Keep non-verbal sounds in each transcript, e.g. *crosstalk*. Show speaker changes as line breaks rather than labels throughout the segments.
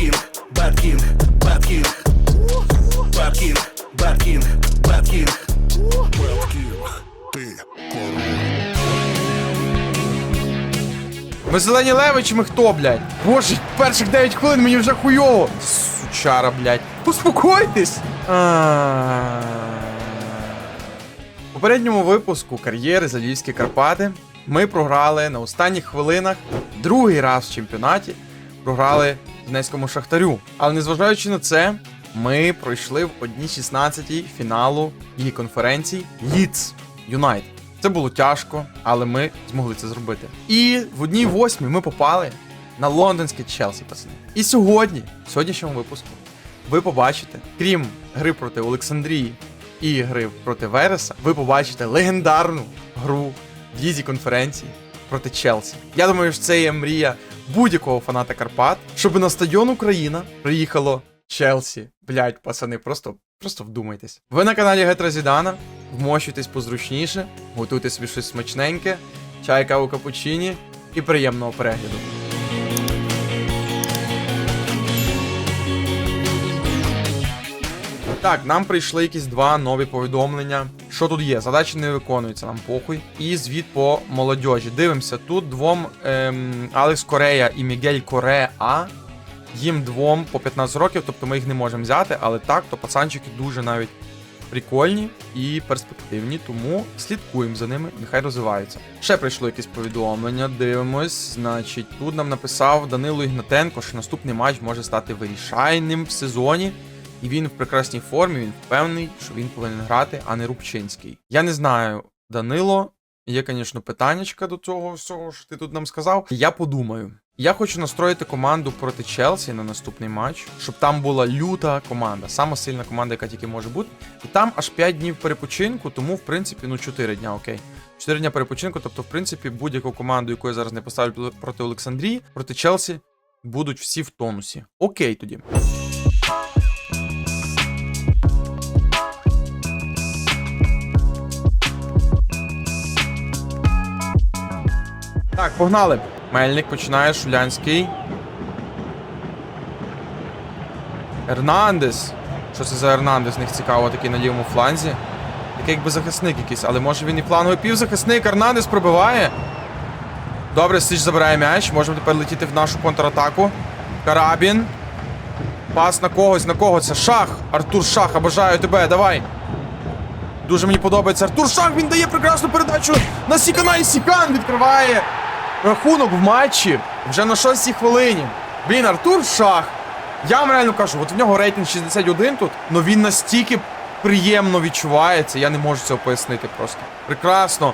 King, Bad King, Bad King, Bad King, ти
Ми зелені леви чи ми хто, блядь? Боже, перших 9 хвилин мені вже хуйово. Сучара, блядь. Успокойтесь. А. У попередньому випуску кар'єри за Львівські Карпати ми програли на останніх хвилинах другий раз в чемпіонаті. Програли Донецькому Шахтарю. Але незважаючи на це, ми пройшли в 1-16 фіналу її конференцій Ліц Юнайт. Це було тяжко, але ми змогли це зробити. І в одній восьмій ми попали на лондонське Челсі, пацани. І сьогодні, в сьогоднішньому випуску, ви побачите, крім гри проти Олександрії і гри проти Вереса, ви побачите легендарну гру в лізі конференції проти Челсі. Я думаю, що це є мрія будь-якого фаната Карпат, щоб на стадіон Україна приїхало Челсі. Блять, пацани, просто, просто вдумайтесь. Ви на каналі Гетра Зідана. Вмощуйтесь позручніше, готуйте собі щось смачненьке, чай, каву капучині і приємного перегляду. Так, нам прийшли якісь два нові повідомлення. Що тут є? Задачі не виконуються, нам похуй. І звіт по молодежі. Дивимося, тут двом ем, Алекс Корея і Мігель Кореа. Їм двом по 15 років, тобто ми їх не можемо взяти, але так, то пацанчики дуже навіть прикольні і перспективні, тому слідкуємо за ними, нехай розвиваються. Ще прийшло якесь повідомлення. Дивимось. Значить, тут нам написав Данило Ігнатенко, що наступний матч може стати вирішальним в сезоні. І він в прекрасній формі, він впевнений, що він повинен грати, а не Рубчинський. Я не знаю, Данило. Є, звісно, питаннячка до цього всього, що ти тут нам сказав. Я подумаю. Я хочу настроїти команду проти Челсі на наступний матч, щоб там була люта команда, сама сильна команда, яка тільки може бути. І там аж 5 днів перепочинку, тому, в принципі, ну 4 дня, окей. 4 дня перепочинку, тобто, в принципі, будь-яку команду, яку я зараз не поставлю проти Олександрії, проти Челсі, будуть всі в тонусі. Окей тоді. Так, погнали. Мельник починає Шулянський. Ернандес. Що це за Ернандес? Них цікаво, такий на лівому фланзі. Такий якби захисник якийсь, але може він і фланговий півзахисник. Ернандес пробиває. Добре, Січ забирає м'яч. Можемо тепер летіти в нашу контратаку. Карабін. Пас на когось, на кого це? Шах! Артур Шах, обожаю тебе, давай. Дуже мені подобається Артур Шах, він дає прекрасну передачу на Сікана і Сікан відкриває рахунок в матчі вже на 6 хвилині. Блін, Артур Шах. Я вам реально кажу, от в нього рейтинг 61 тут, але він настільки приємно відчувається, я не можу цього пояснити просто. Прекрасно.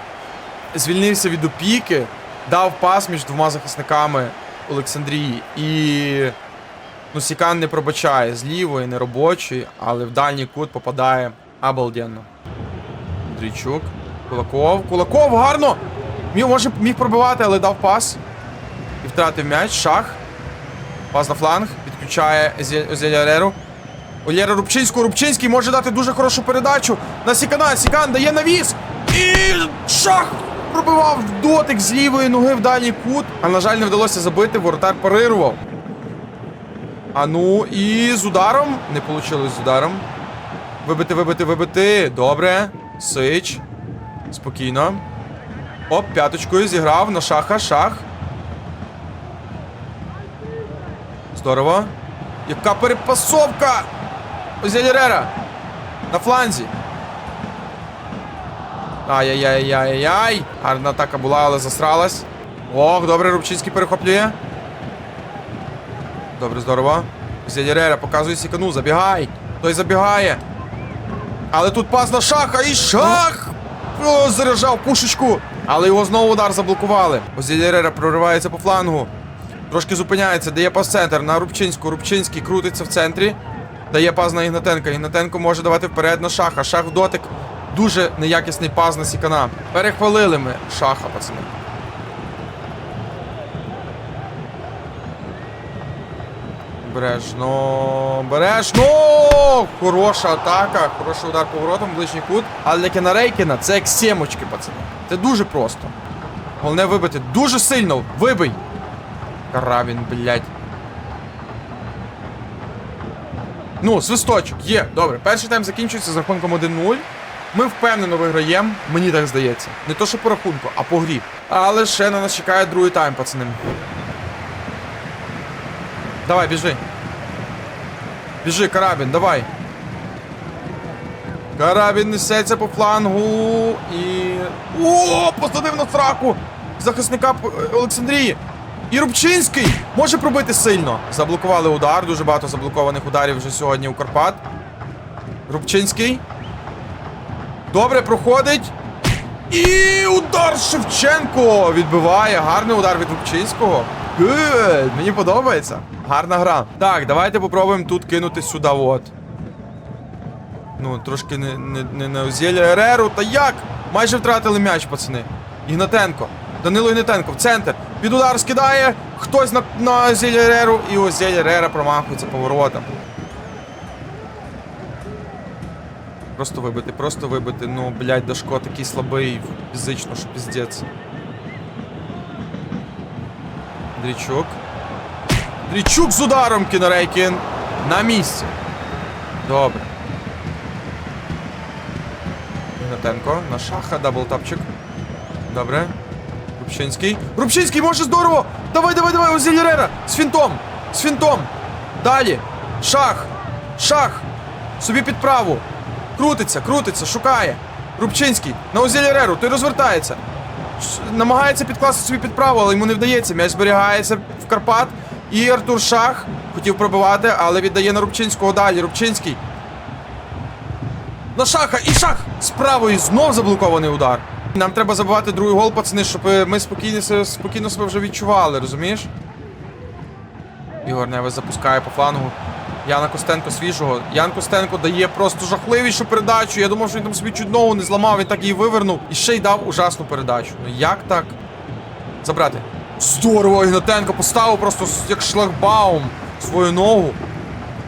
Звільнився від опіки, дав пас між двома захисниками Олександрії. І ну, Сікан не пробачає з лівої, не робочої, але в дальній кут попадає обалденно. Андрійчук. Кулаков. Кулаков, гарно! Міг, може, міг пробивати, але дав пас. І втратив м'яч. Шах. Пас на фланг. Підключає Озеляреру. Олєра Рубчинську. Рубчинський може дати дуже хорошу передачу. На Сікана. Сікан дає навіс. І шах! Пробивав дотик з лівої ноги в дальній кут. А на жаль, не вдалося забити. Воротар парирував. А ну і з ударом. Не вийшло з ударом. Вибити, вибити, вибити. Добре. Сич. Спокійно. Оп, п'яточкою зіграв на шаха, шах. Здорово. Яка перепасовка! Озялірера. На фланзі. Ай-яй-яй-яй-яй. Гарна атака була, але засралась. Ох, добре, Рубчинський перехоплює. Добре, здорово. Озялірера показує сікану, забігай. Той забігає. Але тут пас на шаха і шах! О, заряджав пушечку. Але його знову удар заблокували. Озілєрера проривається по флангу. Трошки зупиняється, дає пас центр на Рубчинську. Рубчинський крутиться в центрі. Дає пас на Ігнатенка. Ігнатенко може давати вперед на шаха. Шах в дотик. Дуже неякісний пас на Сікана. Перехвалили ми шаха, пацани. Бережно, бережно! Хороша атака, хороший удар поворотом, ближній кут. Але для Кенарейкіна це як сімочки, пацани. Це дуже просто. Головне вибити дуже сильно. Вибий! Каравін, блядь. Ну, свисточок, є. Добре. Перший тайм закінчується з рахунком 1-0. Ми впевнено виграємо, мені так здається. Не то, що по рахунку, а по грі. Але ще на нас чекає другий тайм, пацани. Давай, біжи. Біжи, карабін, давай. Карабін несеться по флангу і. О, посадив на сраку! Захисника Олександрії. І Рубчинський може пробити сильно. Заблокували удар. Дуже багато заблокованих ударів вже сьогодні у Карпат. Рубчинський. Добре, проходить. І удар Шевченко відбиває. Гарний удар від Рубчинського. Good. Мені подобається. Гарна гра. Так, давайте попробуємо тут кинути сюди. От. Ну, трошки не, не, не на Озєля Ереру. Та як? Майже втратили м'яч, пацани. Ігнатенко. Данило Ігнатенко в центр. Під удар скидає. Хтось на, на Озєля Ереру. І Озєля Ерера промахується поворотом. Просто вибити, просто вибити. Ну, блядь, Дашко такий слабий фізично, що піздець. Дрічук. Дрічук з ударом Кінорейкін. На місці. Добре. Ігнатенко. На шаха, даблтапчик. Добре. Рубчинський. Рубчинський може здорово! Давай, давай, давай, Озілірера! З фінтом! З фінтом! Далі! Шах! Шах! Собі під праву! Крутиться, крутиться, шукає! Рубчинський! На Озіліреру, той розвертається! Намагається підкласти собі під праву, але йому не вдається. М'яч зберігається в Карпат. І Артур Шах хотів пробивати, але віддає на Рубчинського далі. Рубчинський. На шаха і шах! З правої знов заблокований удар. Нам треба забивати другий гол, пацани, щоб ми спокійно, спокійно себе вже відчували, розумієш? Ігор Невес запускає по флангу. Яна Костенко свіжого. Ян Костенко дає просто жахливішу передачу. Я думав, що він там собі чуть ногу не зламав, він так її вивернув. І ще й дав ужасну передачу. Ну як так? Забрати. Здорово, Ігнатенко поставив просто як шлагбаум свою ногу.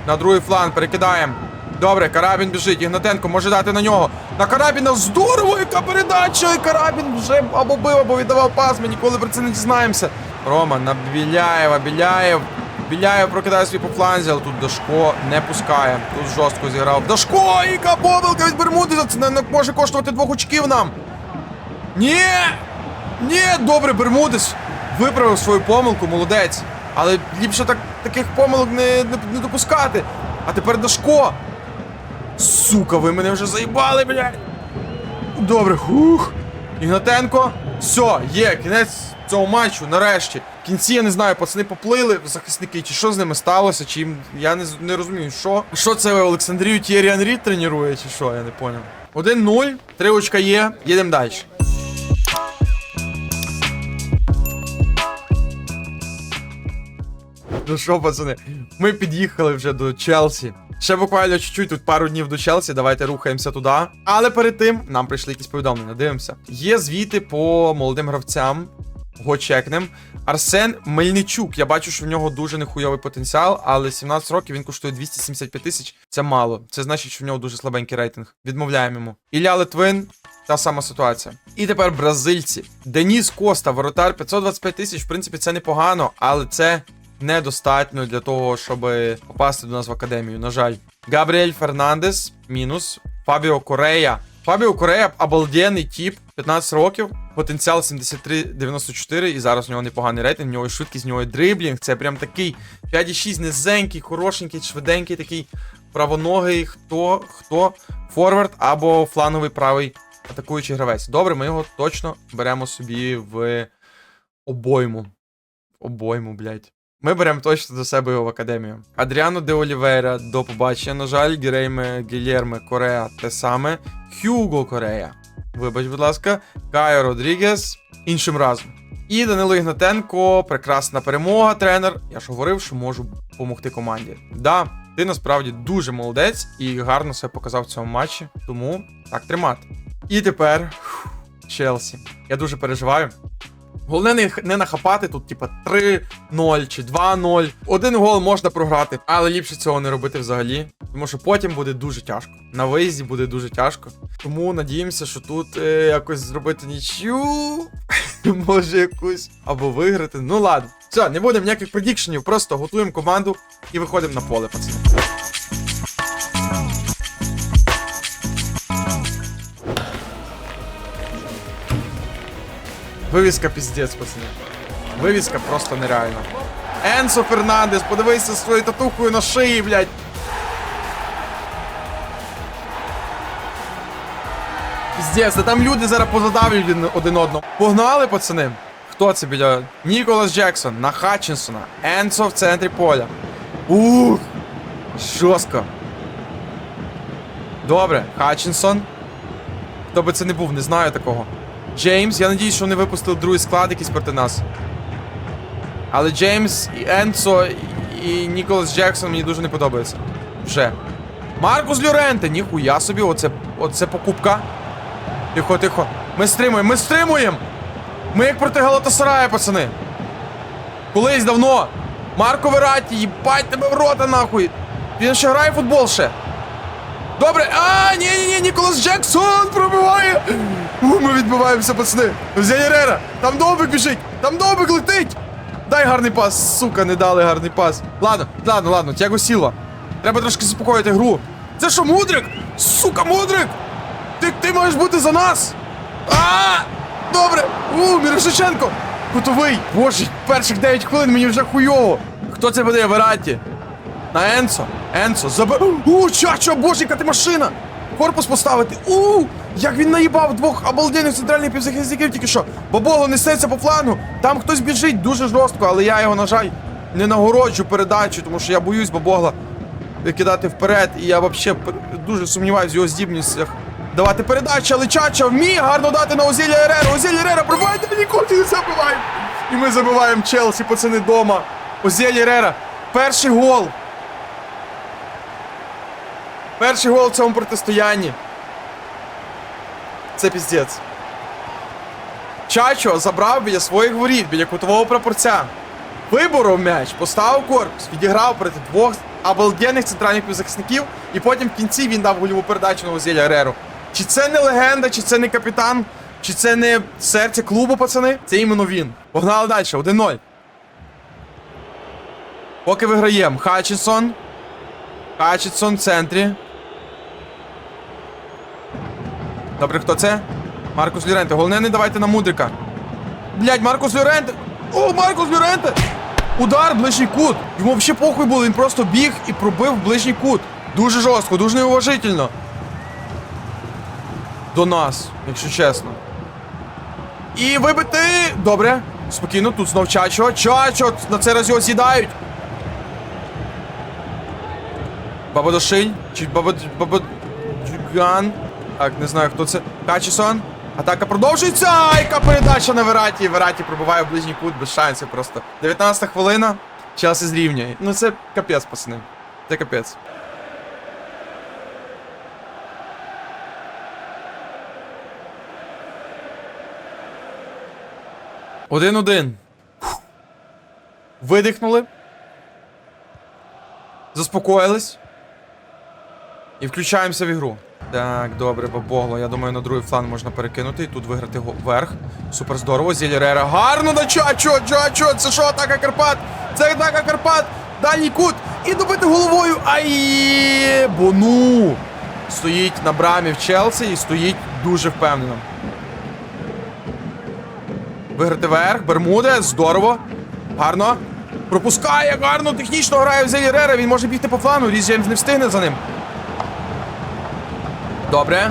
На другий фланг перекидаємо. Добре, Карабін біжить. Ігнатенко може дати на нього. На Карабіна здорово, яка передача! І Карабін вже або бив, або віддавав пас. Ми ніколи про це не дізнаємося. Рома на Біляєва. Біляєв. Біляєв прокидає свій по фланзі, але тут Дашко не пускає. Тут жорстко зіграв. Дашко! Яка помилка від Бермудеза! Це не може коштувати двох очків нам. Ні! Ні, добре, Бермудес виправив свою помилку, молодець. Але ліпше так, таких помилок не, не, не допускати. А тепер Дашко. Сука, ви мене вже заїбали, блядь. Добре, хух. Ігнатенко. Все, є, кінець цього матчу, нарешті. В кінці я не знаю, пацани поплили захисники, чи що з ними сталося, чи їм. Я не, не розумію, що. Що це Олександрію Тєрі Анрі тренує, чи що, я не поняв. 1-0, три очка є, їдемо далі. Ну що, пацани, ми під'їхали вже до Челсі. Ще буквально чуть-чуть, тут пару днів до Челсі, давайте рухаємося туди. Але перед тим нам прийшли якісь повідомлення. Дивимося. Є звіти по молодим гравцям. Го чекнем. Арсен Мельничук. Я бачу, що в нього дуже нехуйовий потенціал, але 17 років він коштує 275 тисяч. Це мало. Це значить, що в нього дуже слабенький рейтинг. Відмовляємо йому. Ілля Литвин. Та сама ситуація. І тепер бразильці. Деніс Коста, воротар 525 тисяч. В принципі, це непогано, але це недостатньо для того, щоб попасти до нас в академію. На жаль. Габріель Фернандес, мінус. Фабіо Корея. Фабіо Корея обалденний тіп, 15 років, потенціал 73-94, і зараз у нього непоганий рейтинг, в нього і швидкість, в нього і дриблінг. Це прям такий 5,6 низенький, хорошенький, швиденький, такий правоногий, хто, хто, форвард або фланговий правий атакуючий гравець. Добре, ми його точно беремо собі в обойму. Обойму, блядь. Ми беремо точно до себе його в академію. Адріано де Олівейра до побачення. На жаль, Гірейме Гільєрме Корея те саме. Хьюго Корея. Вибач, будь ласка, Кайо Родрігес іншим разом. І Данило Ігнатенко, прекрасна перемога, тренер. Я ж говорив, що можу допомогти команді. Да, ти насправді дуже молодець і гарно себе показав в цьому матчі, тому так тримати. І тепер Челсі. Я дуже переживаю. Головне не, не нахапати тут, типа 3-0 чи 2-0. Один гол можна програти, але ліпше цього не робити взагалі. Тому що потім буде дуже тяжко. На виїзді буде дуже тяжко. Тому надіємося, що тут е, якось зробити нічю. *laughs* Може якусь або виграти. Ну ладно. Все, не будемо ніяких предікшенів, просто готуємо команду і виходимо на поле, пацани. Вивіска піздець, пацани. Вивіска просто нереальна. Енсо Фернандес, подивися з своєю татухою на шиї, блядь. Піздець, та там люди зараз позадавлюють один- одного. Погнали, пацани. Хто це біля? Ніколас Джексон на Хатчинсона. Енсо в центрі поля. Ух! Жорстко. Добре, Хатчинсон. Хто би це не був, не знаю такого. Джеймс, я надіюсь, що вони випустили другий склад якийсь проти нас. Але Джеймс, і Енсо і Ніколас Джексон мені дуже не подобаються. Вже. Маркус Люренте, ніхуя собі, оце, оце покупка. Тихо, тихо. Ми стримуємо, ми стримуємо! Ми як проти Галатасарая, пацани. Колись давно. Марко Вераті, їбать тебе в рота нахуй. Він ще грає в футбол ще. Добре. А, ні, ні, ні, Ніколас Джексон пробиває. У, ми відбиваємося, пацани. Зянірера, там довбик біжить, там довбик летить. Дай гарний пас, сука, не дали гарний пас. Ладно, ладно, ладно, Тяго Сілва. Треба трошки заспокоїти гру. Це що, мудрик? Сука, мудрик! Ти, ти маєш бути за нас! А! Добре! У, Мірошиченко! Кутовий! Боже, перших 9 хвилин мені вже хуйово! Хто це буде Вераті? На Енсо. Енсо, забе. У, чачо, боже, яка ти машина! Корпус поставити. У! Як він наїбав двох обалденних центральних півзахисників тільки що. Баболо несеться по флангу. Там хтось біжить дуже жорстко, але я його, на жаль, не нагороджу передачу, тому що я боюсь бабогла викидати вперед. І я взагалі дуже сумніваюся в його здібностях давати передачі, але Чача вміє гарно дати на Озілля Ерера. Озілля Ерера, пробивайте мені кофі, не забиваємо. І ми забиваємо Челсі, пацани, дома. Озілля Ерера. Перший гол. Перший гол в цьому протистоянні. Це піздець. Чачо забрав біля своїх воріт, біля кутового прапорця. Виборов м'яч, поставив корпус, відіграв проти двох обалденних центральних півзахисників, і потім в кінці він дав гольову передачу на Озілля Ереру. Чи це не легенда, чи це не капітан, чи це не серце клубу, пацани? Це іменно він. Погнали далі, 1-0. Поки виграємо. Хатчинсон. Хатчинсон в центрі. Добре, хто це? Маркус Люренте. Головне, не давайте на мудрика. Блять, Маркус Люренте! О, Маркус Люренте! Удар, ближній кут. Йому взагалі похуй було, він просто біг і пробив ближній кут. Дуже жорстко, дуже неуважительно. До нас, якщо чесно. І вибити. Добре. Спокійно, тут знов Чачо. Чачо! На цей раз його з'їдають. Бабадошиль? Чи Баба... Бабаджиган? Так, не знаю, хто це. Качісон. Атака продовжується. Яка передача на Вераті. Вераті пробиває в ближній кут без шансів просто. 19 хвилина. Челсі зрівнює. Ну це капець, пацани. Це капець. Один-один. Видихнули. Заспокоїлись. І включаємося в ігру. Так, добре, бабогло. Я думаю, на другий фланг можна перекинути і тут виграти вверх. Супер здорово. Зілірера. Гарно на Чачо! Чачо! Це що, атака Карпат? Це атака Карпат! Дальній кут! І добити головою! Ай! Бону! Стоїть на брамі в Челсі і стоїть дуже впевнено. Виграти вверх, Бермуде, здорово. Гарно. Пропускає, гарно, технічно грає в Зелірера. Він може бігти по флану, Різ не встигне за ним. Добре.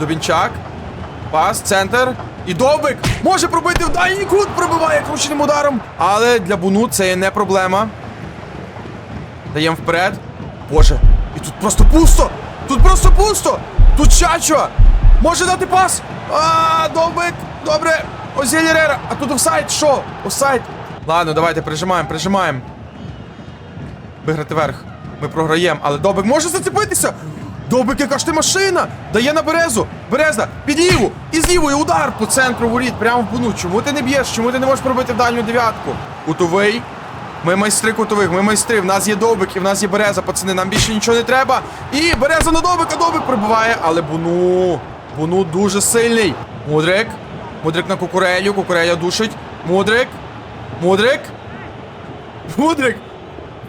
Дубінчак. Пас, центр. І Довбик може пробити в дальній кут, пробиває крученим ударом. Але для Буну це є не проблема. Даємо вперед. Боже, і тут просто пусто! Тут просто пусто! Тут Чачо! Може дати пас! А, Довбик! Добре! Озіль! А тут офсайд, що? Офсайд! Ладно, давайте прижимаємо, прижимаємо. Виграти верх. Ми програємо, але Довбик може зацепитися! Довбик, яка ж ти машина! Дає на березу! Береза! Під ліву! І з лівої удар по центру воріт, прямо в буну. Чому ти не б'єш? Чому ти не можеш пробити в дальню дев'ятку? Кутовий. Ми майстри кутових, ми майстри. В нас є довбик і в нас є береза, пацани. Нам більше нічого не треба. І береза на довбика, довбик прибиває, але буну. Буну дуже сильний. Мудрик. Мудрик на кукурелю, кукуреля душить. Мудрик. Мудрик. Мудрик.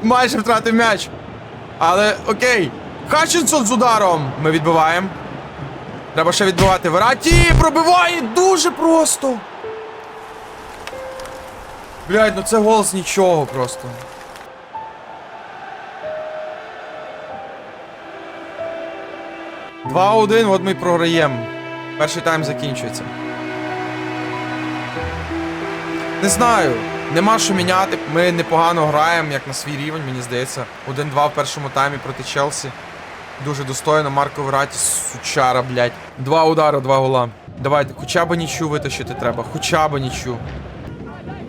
Майже втратив м'яч. Але окей. Хатчинсон з ударом. Ми відбиваємо. Треба ще відбивати Вераті. Пробиває дуже просто. Блядь, ну це гол з нічого просто. Два-один, от ми програємо. Перший тайм закінчується. Не знаю. Нема що міняти. Ми непогано граємо, як на свій рівень, мені здається. 1-2 в першому таймі проти Челсі. Дуже достойно. Марко Вераті, сучара, блядь. Два удари, два гола. Давайте, хоча б нічу витащити треба. Хоча б нічу.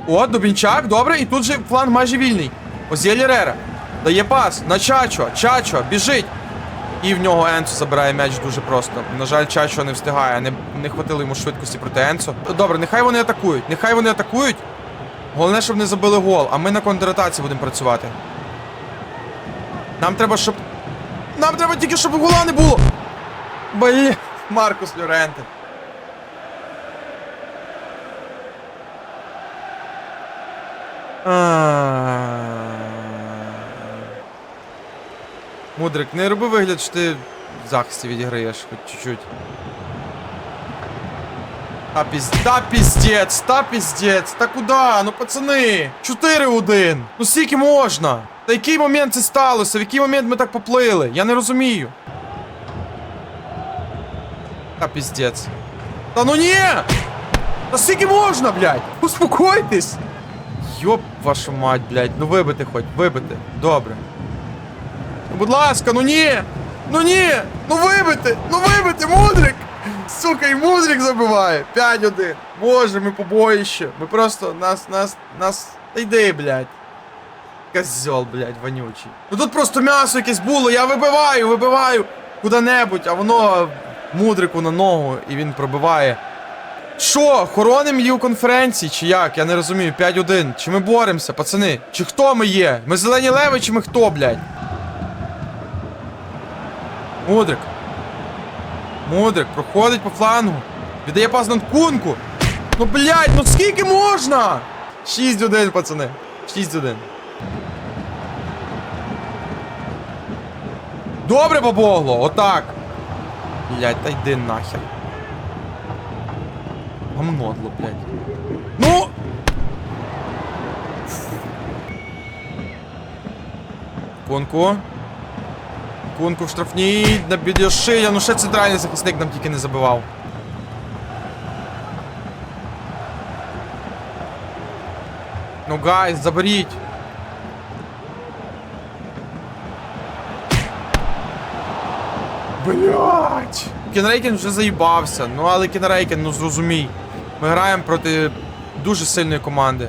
О, Дубінчак, добре, і тут же фланг майже вільний. Озєль Рера. Дає пас на Чачо. Чачо, біжить. І в нього Енцо забирає м'яч дуже просто. На жаль, Чачо не встигає, не, не хватило йому швидкості проти Енцо. Добре, нехай вони атакують. Нехай вони атакують. Головне, щоб не забили гол, а ми на контратаці будемо працювати. Нам треба, щоб. Нам треба тільки, щоб гола не було. Блін, Маркус Люренте. Мудрик, не роби вигляд, що ти в захисті відіграєш хоч чуть-чуть. Та піз... Та піздець, та піздець, та куда? Ну пацани, 4-1. Ну скільки можна? Та який момент це сталося? В який момент ми так поплили? Я не розумію. Та піздець. Та ну ні! Та скільки можна, блядь? Успокойтесь! Йоп, вашу мать, блядь, ну вибити хоч, вибити. Добре. Ну, будь ласка, ну ні! Ну ні! Ну вибити! Ну вибити, мудрик! Сука, і мудрик забиває! 5-1. Боже, ми побоїще. Ми просто нас, нас, нас. Та йди, блядь. Козьол, блядь, вонючий. Ну тут просто м'ясо якесь було, я вибиваю, вибиваю куди-небудь, а воно мудрику на ногу і він пробиває. Що, хороним її у конференції, чи як? Я не розумію. 5-1. Чи ми боремося, пацани? Чи хто ми є? Ми зелені леви, чи ми хто, блядь? Мудрик. Мудрик, проходить по флангу. Віддає пас на кунку. Ну, блядь, ну скільки можна? 6-1, пацани. 6-1. Добре побогло, отак. Блядь, та йди нахер. Гамнодло, блядь. Ну! Кунку. Кунку в штрафній, на бідішия, ну ще центральний захисник нам тільки не забивав. Ну гайз, заберіть. Блять. Кінрейкен вже заїбався, ну але Кінрейкен, ну зрозумій. Ми граємо проти дуже сильної команди.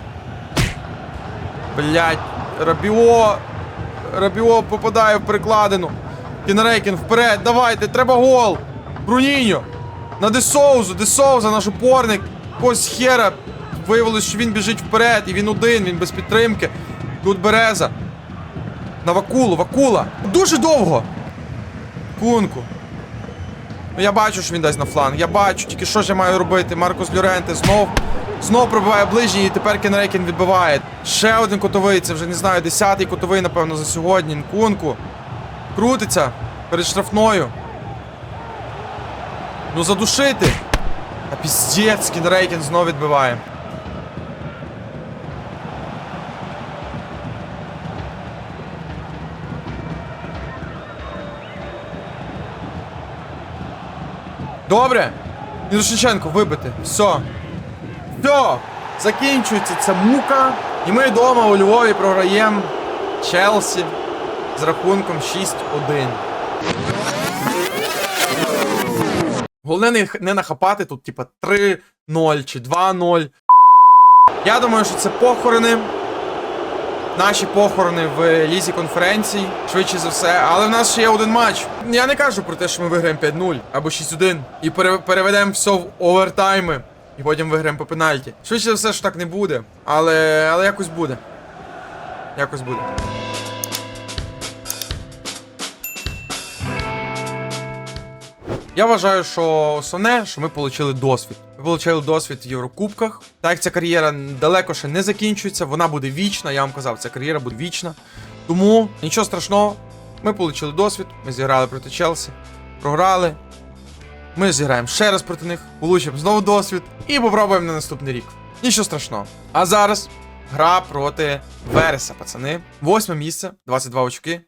Блять, Рабіо. Рабіо попадає в перекладину. Кінрейкен вперед, давайте, треба гол. Бруніньо. На Десоузу, Десоуза, наш опорник. Якогось хера. Виявилось, що він біжить вперед, і він один, він без підтримки. Тут Береза. На Вакулу, Вакула. Дуже довго. Кунку. Ну я бачу, що він дасть на фланг. Я бачу, тільки що ж я маю робити. Маркус Люренте знов. Знов пробиває ближній і тепер Кенрейкен відбиває. Ще один котовий, це вже не знаю, десятий котовий, напевно, за сьогодні. Нкунку. Крутиться перед штрафною. Ну задушити. А піздець, Кенрейкен знов відбиває. Добре. Мірошниченко, вибити. Все. Все. Закінчується ця мука. І ми вдома у Львові програємо Челсі з рахунком 6-1. Головне не, не нахапати тут, типа 3-0 чи 2-0. Я думаю, що це похорони. Наші похорони в лізі конференцій, швидше за все. Але в нас ще є один матч. Я не кажу про те, що ми виграємо 5-0 або 6-1 і пере- переведемо все в овертайми. І потім виграємо по пенальті. Швидше за все, що так не буде. Але, але якось буде. Якось буде. Я вважаю, що основне, що ми отримали досвід. Ми досвід в Єврокубках. Так як ця кар'єра далеко ще не закінчується, вона буде вічна. Я вам казав, ця кар'єра буде вічна. Тому нічого страшного. Ми отримали досвід, ми зіграли проти Челсі, програли. Ми зіграємо ще раз проти них, получимо знову досвід і попробуємо на наступний рік. Нічого страшного. А зараз Гра проти Вереса, пацани. Восьме місце, 22 очки.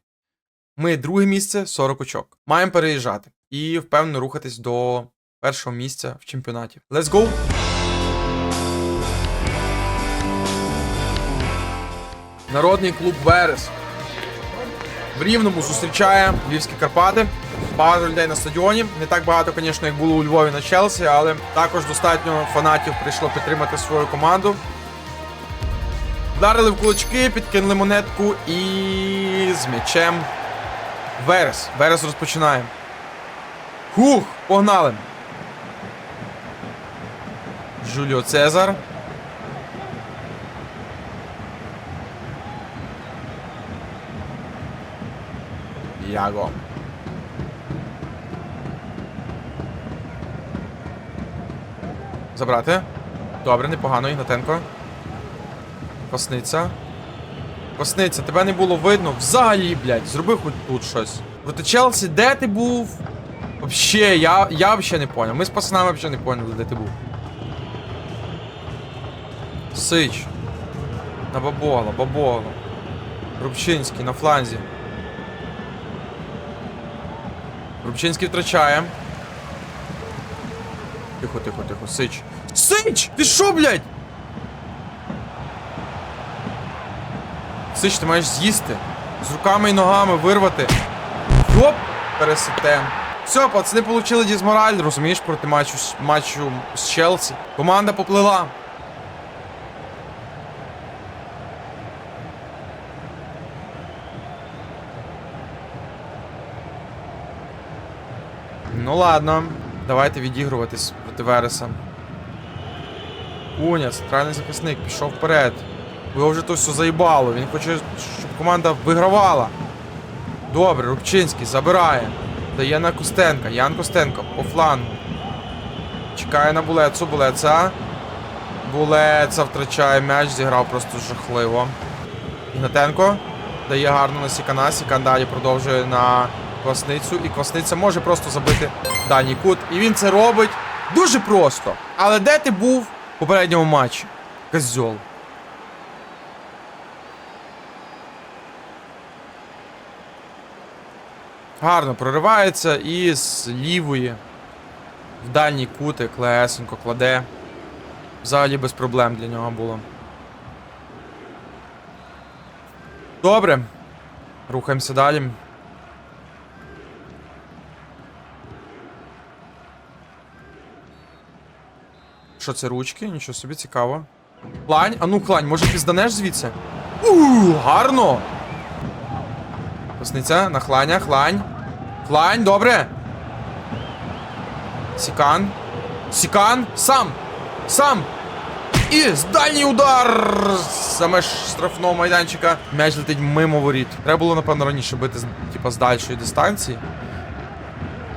Ми друге місце, 40 очок. Маємо переїжджати і впевнено рухатись до першого місця в чемпіонаті. Let's go! Народний клуб Верес. В Рівному зустрічає Львівські Карпати. Багато людей на стадіоні. Не так багато, звісно, як було у Львові на Челсі, але також достатньо фанатів прийшло підтримати свою команду. Вдарили в кулачки, підкинули монетку і з м'ячем. Верес. Верес розпочинає. Хух! Погнали! Жуліо Цезар. Яго. Забрати. Добре, непогано, Ігнатенко. Косниця. Косниця, тебе не було видно. Взагалі, блядь, зроби хоч тут щось. Проти Челсі, де ти був? Вообще, я, я взагалі не поняв. Ми з пацанами взагалі не поняли, де ти був. Сич. На бабогло, бабогло. Рубчинський на фланзі. Рубчинський втрачає. Тихо, тихо, тихо. Сич. Сич! Ти що, блядь? Сич, ти маєш з'їсти. З руками і ногами вирвати. Йоп! Пересете. Все, пацани получили дізмораль, розумієш, проти матчу, матчу з Челсі. Команда поплила. Ну ладно, давайте відігруватись проти Вереса. Куня, центральний захисник, пішов вперед. Його вже то все заїбало. Він хоче, щоб команда вигравала. Добре, Рубчинський забирає. Дає на Костенка. Ян Костенко по флангу. Чекає на Булецу. Булеца. Булеца втрачає м'яч, зіграв просто жахливо. Ігнатенко дає гарно на Сікана. Сікан далі продовжує на Квасницю. І Квасниця може просто забити дальній кут. І він це робить дуже просто. Але де ти був в попередньому матчі? Козьол. Гарно проривається і з лівої в дальній кутик легесенько кладе. Взагалі без проблем для нього було. Добре. Рухаємося далі. Що це ручки? Нічого собі цікаво. Клань? А ну клань, може пізданеш звідси? У, гарно! Косниця на хланя, хлань. Хлань, добре. Сікан. Сікан. Сам. Сам. І з дальній удар за меж штрафного майданчика. М'яч летить мимо воріт. Треба було, напевно, раніше бити типа, з дальшої дистанції.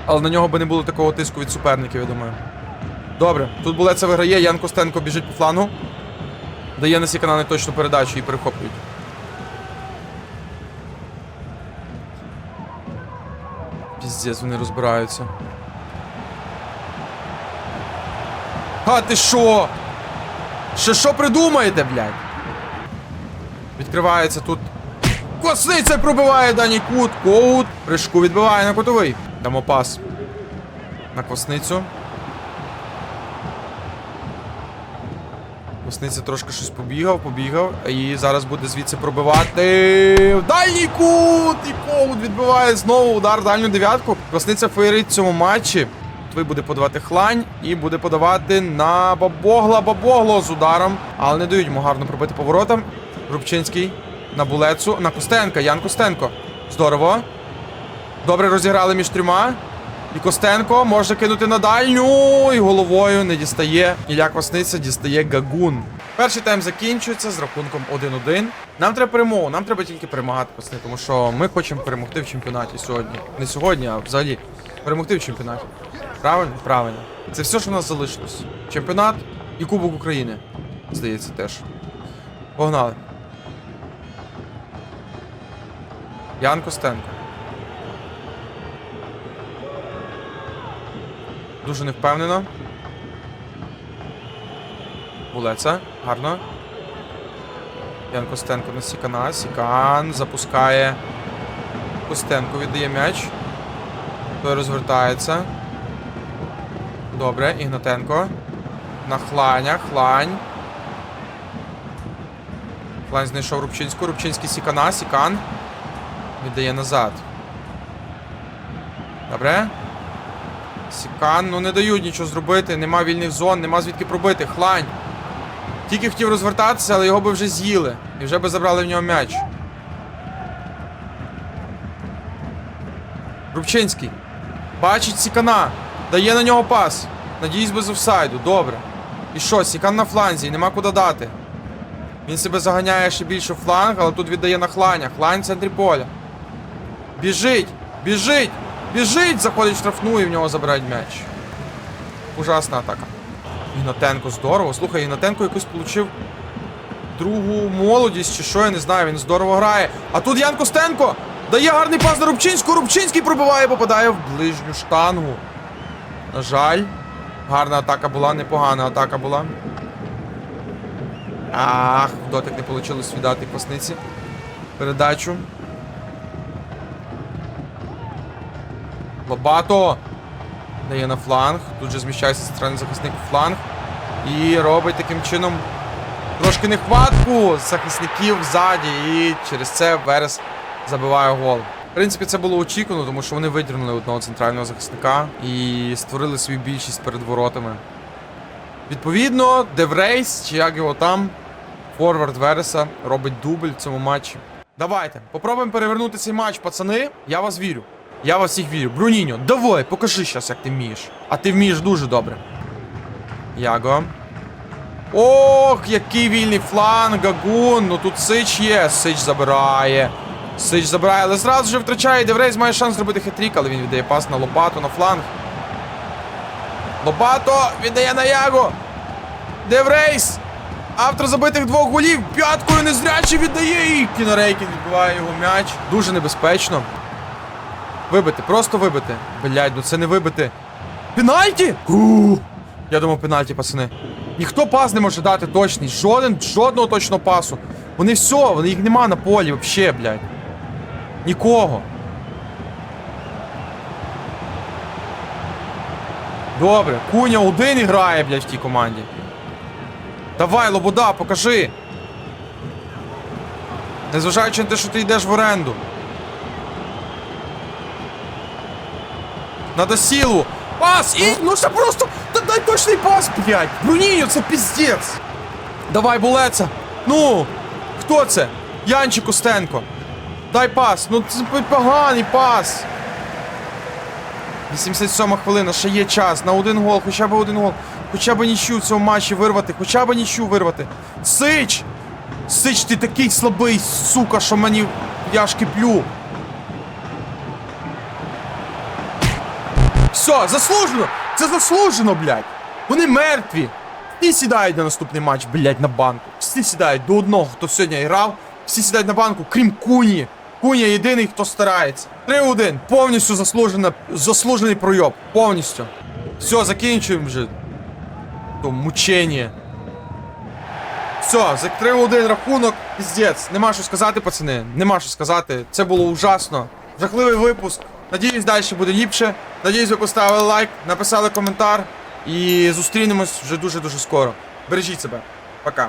Але на нього би не було такого тиску від суперників, я думаю. Добре, тут булеца виграє, Ян Костенко біжить по флангу. Дає на Сікана неточну передачу і перехоплюють. Піздець, вони розбираються. А ти що? Ще що придумаєте, блядь? Відкривається тут. Косниця пробиває дані кут. Коут. Прыжку відбиває на кутовий. Дамо пас. На косницю. Косниця трошки щось побігав, побігав. І зараз буде звідси пробивати. В дальній кут! І коут відбиває знову удар в дальню дев'ятку. Косниця феєрить в цьому матчі. Твій буде подавати хлань і буде подавати на бабогла бабогло з ударом. Але не дають йому гарно пробити поворотом. Рубчинський на булецу. На Костенка. Ян Костенко. Здорово. Добре розіграли між трьома. І Костенко може кинути на дальню. І головою не дістає. Ілля Квасниця дістає Гагун. Перший тайм закінчується з рахунком 1-1. Нам треба перемогу, нам треба тільки перемагати, пацани, тому що ми хочемо перемогти в чемпіонаті сьогодні. Не сьогодні, а взагалі. Перемогти в чемпіонаті. Правильно? Правильно. Це все, що в нас залишилось. Чемпіонат і Кубок України. Здається, теж. Погнали. Ян Костенко. Дуже невпевнено. Булеца. Гарно. Ян Костенко на Сікана. Сікан запускає. Костенко віддає м'яч. Той розвертається. Добре, Ігнатенко. На хланя, хлань. Хлань знайшов Рубчинську. Рубчинський Сікана. Сікан. Віддає назад. Добре. Сікан, ну не дають нічого зробити. Нема вільних зон, нема звідки пробити. Хлань. Тільки хотів розвертатися, але його би вже з'їли. І вже би забрали в нього м'яч. Рубчинський. Бачить Сікана. Дає на нього пас. Надіюсь, без офсайду. Добре. І що, Сікан на фланзі, нема куди дати. Він себе заганяє ще більше в фланг, але тут віддає на хланя. Хлань в центрі поля. Біжить! Біжить! Біжить! Заходить в штрафну і в нього забирають м'яч. Ужасна атака. Ігнатенко здорово. Слухай, Ігнатенко якось получив другу молодість, чи що, я не знаю, він здорово грає. А тут Ян Костенко дає гарний пас на Рубчинську. Рубчинський пробиває, попадає в ближню штангу. На жаль, гарна атака була, непогана атака була. Ах, дотик не вийшло віддати квасниці. Передачу. Лобато. Дає на фланг. Тут же зміщається центральний захисник фланг. І робить таким чином трошки нехватку захисників ззаді. І через це Верес забиває гол. В принципі, це було очікувано, тому що вони видірнули одного центрального захисника і створили свою більшість перед воротами. Відповідно, Деврейс, чи як його там, форвард Вереса, робить дубль в цьому матчі. Давайте, попробуємо перевернути цей матч, пацани. Я вас вірю. Я вас всіх вірю. Бруніньо, давай, покажи зараз, як ти вмієш. А ти вмієш дуже добре. Яго. Ох, який вільний фланг, Гагун. Ну тут Сич є. Сич забирає. Сич забирає, але зразу же втрачає. Деврейс має шанс зробити хитрік, але він віддає пас на Лопату на фланг. Лопато віддає на Яго. Деврейс! Автор забитих двох голів. П'яткою незрячий віддає і Кінорейкін відбиває його м'яч. Дуже небезпечно. Вибити, просто вибити. Блядь, ну це не вибити. Пенальті? Я думав, пенальті, пацани. Ніхто пас не може дати точний. Жоден, жодного точного пасу. Вони все, вони їх нема на полі вообще, блядь. Нікого. Добре, Куня один грає, блядь, в тій команді. Давай, Лобода, покажи. Незважаючи на те, що ти йдеш в оренду. Надо силу. Пас! І... Ну це просто... Та дай точний пас, блядь! Бруніньо, це піздець! Давай, булеца! Ну! Хто це? Янчик Костенко. Дай пас! Ну це поганий пас! 87 хвилина, ще є час на один гол, хоча б один гол. Хоча б нічу в цьому матчі вирвати, хоча б нічу вирвати. Сич! Сич, ти такий слабий, сука, що мені я ж киплю. Все, заслужено! Це заслужено, блядь! Вони мертві! Всі сідають на наступний матч, блядь, на банку. Всі сідають до одного, хто сьогодні грав. Всі сідають на банку, крім Куні. Куня єдиний, хто старається. 3-1. Повністю заслужена, заслужений пройоб. Повністю. Все, закінчуємо вже. То мучення. Все, за 3-1 рахунок, піздець. Нема що сказати, пацани. Нема що сказати. Це було ужасно. Жахливий випуск. Надіюсь, далі буде ліпше. Надіюсь, ви поставили лайк, написали коментар. І зустрінемось вже дуже-дуже скоро. Бережіть себе. Пока.